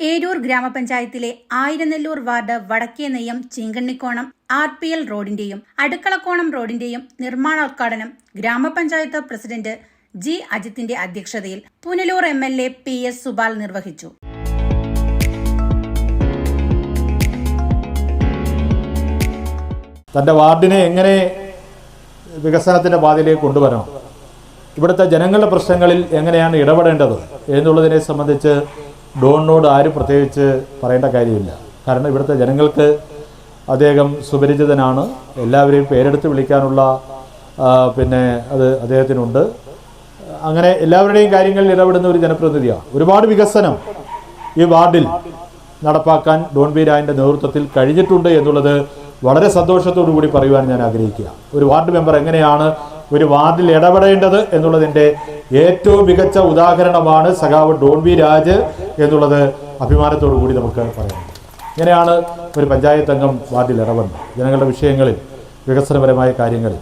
ഏരൂർ ഗ്രാമപഞ്ചായത്തിലെ ആയിരനെല്ലൂർ വാർഡ് വടക്കേ നെയ്യം Cheenkannikkonam R P L റോഡിന്റെയും അടുക്കളക്കോണം റോഡിന്റെയും നിർമ്മാണോദ്ഘാടനം ഗ്രാമപഞ്ചായത്ത് പ്രസിഡന്റ് ജി അജിത്തിന്റെ അധ്യക്ഷതയിൽ Punalur M L A P S Subal നിർവഹിച്ചു. തന്റെ വാർഡിനെ എങ്ങനെ വികസനത്തിന്റെ പാതയിലേക്ക് കൊണ്ടുവരണം? ഇവിടുത്തെ ജനങ്ങളുടെ പ്രശ്നങ്ങളിൽ എങ്ങനെയാണ് ഇടപെടേണ്ടത് എന്നുള്ളതിനെ സംബന്ധിച്ച് ഡോണിനോട് ആരും പ്രത്യേകിച്ച് പറയേണ്ട കാര്യമില്ല. കാരണം ഇവിടുത്തെ ജനങ്ങൾക്ക് അദ്ദേഹം സുപരിചിതനാണ്. എല്ലാവരെയും പേരെടുത്ത് വിളിക്കാനുള്ള പിന്നെ അത് അദ്ദേഹത്തിനുണ്ട്. അങ്ങനെ എല്ലാവരുടെയും കാര്യങ്ങളിൽ ഇടപെടുന്ന ഒരു ജനപ്രതിനിധിയാണ് ഒരുപാട് വികസനം ഈ വാർഡിൽ നടപ്പാക്കാൻ ഡോൺ ബി രായന്റെ നേതൃത്വത്തിൽ കഴിഞ്ഞിട്ടുണ്ട് എന്നുള്ളത് വളരെ സന്തോഷത്തോടു കൂടി പറയുവാൻ ഞാൻ ആഗ്രഹിക്കുക. ഒരു വാർഡ് മെമ്പർ എങ്ങനെയാണ് ഒരു വാർഡിൽ ഇടപെടേണ്ടത് എന്നുള്ളതിന്റെ ഏറ്റവും മികച്ച ഉദാഹരണമാണ് സഖാവ് ഡോൺ വി രാജ് എന്നുള്ളത് അഭിമാനത്തോടു കൂടി നമുക്ക് പറയാം. ഇങ്ങനെയാണ് ഒരു പഞ്ചായത്ത് അംഗം വാർഡിൽ ഇടപെടുന്നത് ജനങ്ങളുടെ വിഷയങ്ങളിൽ വികസനപരമായ കാര്യങ്ങളിൽ.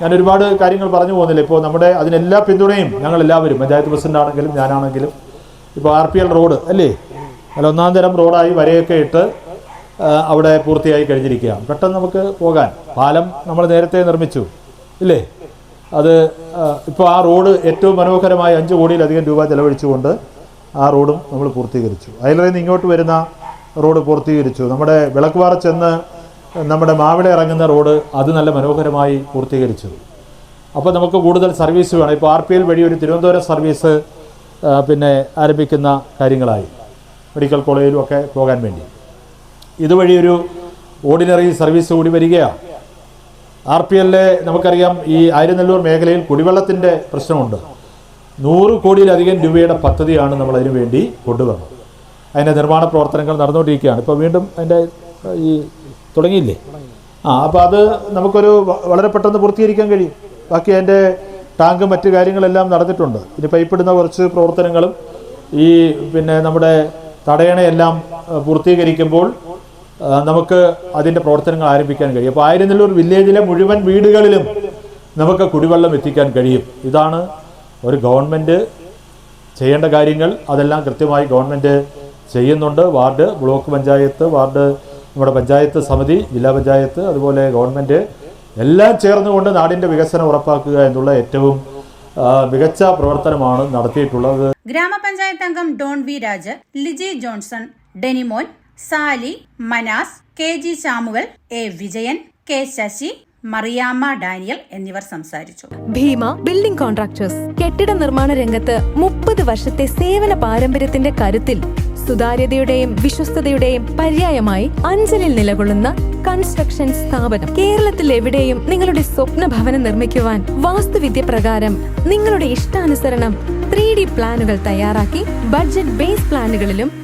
ഞാൻ ഒരുപാട് കാര്യങ്ങൾ പറഞ്ഞു പോകുന്നില്ല. ഇപ്പോൾ നമ്മുടെ അതിനെല്ലാ പിന്തുണയും ഞങ്ങൾ എല്ലാവരും പഞ്ചായത്ത് പ്രസിഡന്റ് ആണെങ്കിലും ഞാനാണെങ്കിലും ഇപ്പോൾ ആർ പി എൽ റോഡ് അല്ലേ? അല്ല ഒന്നാം തരം റോഡായി വരയൊക്കെ ഇട്ട് അവിടെ പൂർത്തിയായി കഴിഞ്ഞിരിക്കുകയാണ്. പെട്ടെന്ന് നമുക്ക് പോകാൻ. പാലം നമ്മൾ നേരത്തെ നിർമ്മിച്ചു ഇല്ലേ? അത് ഇപ്പോൾ ആ റോഡ് ഏറ്റവും മനോഹരമായി അഞ്ച് കോടിയിലധികം രൂപ ചെലവഴിച്ചുകൊണ്ട് ആ റോഡും നമ്മൾ പൂർത്തീകരിച്ചു. അതിൽ നിന്ന് ഇങ്ങോട്ട് വരുന്ന റോഡ് പൂർത്തീകരിച്ചു. നമ്മുടെ വിളക്കുപാറ ചെന്ന് നമ്മുടെ മാവിള ഇറങ്ങുന്ന റോഡ് അത് നല്ല മനോഹരമായി പൂർത്തീകരിച്ചു. അപ്പോൾ നമുക്ക് കൂടുതൽ സർവീസ് വേണം. ഇപ്പോൾ ആർ പി എൽ വഴി ഒരു തിരുവനന്തപുരം സർവീസ് പിന്നെ ആരംഭിക്കുന്ന കാര്യങ്ങളായി. മെഡിക്കൽ കോളേജിലും ഒക്കെ പോകാൻ വേണ്ടി. ഇതുവഴി ഒരു ഓർഡിനറി സർവീസ് കൂടി വരികയാണ്. ആർ പി എല്ലിലെ നമുക്കറിയാം ഈ ആയിരനെല്ലൂർ മേഖലയിൽ കുടിവെള്ളത്തിന്റെ പ്രശ്നമുണ്ട്. നൂറ് കോടിയിലധികം രൂപയുടെ പദ്ധതിയാണ് നമ്മൾ അതിനു വേണ്ടി കൊണ്ടുവന്നത്. അതിന്റെ നിർമ്മാണ പ്രവർത്തനങ്ങൾ നടന്നുകൊണ്ടിരിക്കുകയാണ്. ഇപ്പോൾ വീണ്ടും അതിന്റെ ഈ തുടങ്ങിയില്ലേ? ആ അപ്പോൾ അത് നമുക്കൊരു വളരെ പെട്ടെന്ന് പൂർത്തീകരിക്കാൻ കഴിയും. ബാക്കി അതിന്റെ ടാങ്കും മറ്റു കാര്യങ്ങളെല്ലാം നടന്നിട്ടുണ്ട്. ഇനി പൈപ്പിടുന്ന കുറച്ച് പ്രവർത്തനങ്ങളും ഈ പിന്നെ നമ്മുടെ തടയണയെല്ലാം പൂർത്തീകരിക്കുമ്പോൾ നമുക്ക് അതിന്റെ പ്രവർത്തനങ്ങൾ ആരംഭിക്കാൻ കഴിയും. അപ്പോൾ ആയിരനെല്ലൂർ വില്ലേജിലെ മുഴുവൻ വീടുകളിലും നമുക്ക് കുടിവെള്ളം എത്തിക്കാൻ കഴിയും. ഇതാണ് ഒരു ഗവൺമെന്റ് ചെയ്യേണ്ട കാര്യങ്ങൾ. അതെല്ലാം കൃത്യമായി ഗവൺമെന്റ് ചെയ്യുന്നുണ്ട്. വാർഡ് ബ്ലോക്ക് പഞ്ചായത്ത് വാർഡ് നമ്മുടെ പഞ്ചായത്ത് സമിതി ജില്ലാ പഞ്ചായത്ത് അതുപോലെ ഗവൺമെന്റ് എല്ലാം ചേർന്നുകൊണ്ട് നാടിന്റെ വികസനം ഉറപ്പാക്കുക എന്നുള്ള ഏറ്റവും മികച്ച പ്രവർത്തനമാണ് നടത്തിയിട്ടുള്ളത്. ഗ്രാമപഞ്ചായത്ത് അംഗം Don V Raj Liji Johnson Denimon Sali Manas K G Samuel A Vijayan K Sasi Mariyamma Daniel എന്നിവർ സംസാരിച്ചു. Bheema building contractors. കെട്ടിട നിർമ്മാണ രംഗത്ത് മുപ്പത് വർഷത്തെ സേവന പാരമ്പര്യത്തിന്റെ കരുത്തിൽ സുതാര്യതയുടെയും വിശ്വസ്തതയുടെയും പര്യായമായി അഞ്ചലിൽ നിലകൊള്ളുന്ന കൺസ്ട്രക്ഷൻ സ്ഥാപനം. കേരളത്തിൽ എവിടെയും നിങ്ങളുടെ സ്വപ്ന ഭവനം നിർമ്മിക്കുവാൻ വാസ്തുവിദ്യ പ്രകാരം നിങ്ങളുടെ ഇഷ്ടാനുസരണം ത്രീ ഡി പ്ലാനുകൾ തയ്യാറാക്കി ബഡ്ജറ്റ് ബേസ് പ്ലാനുകളിലും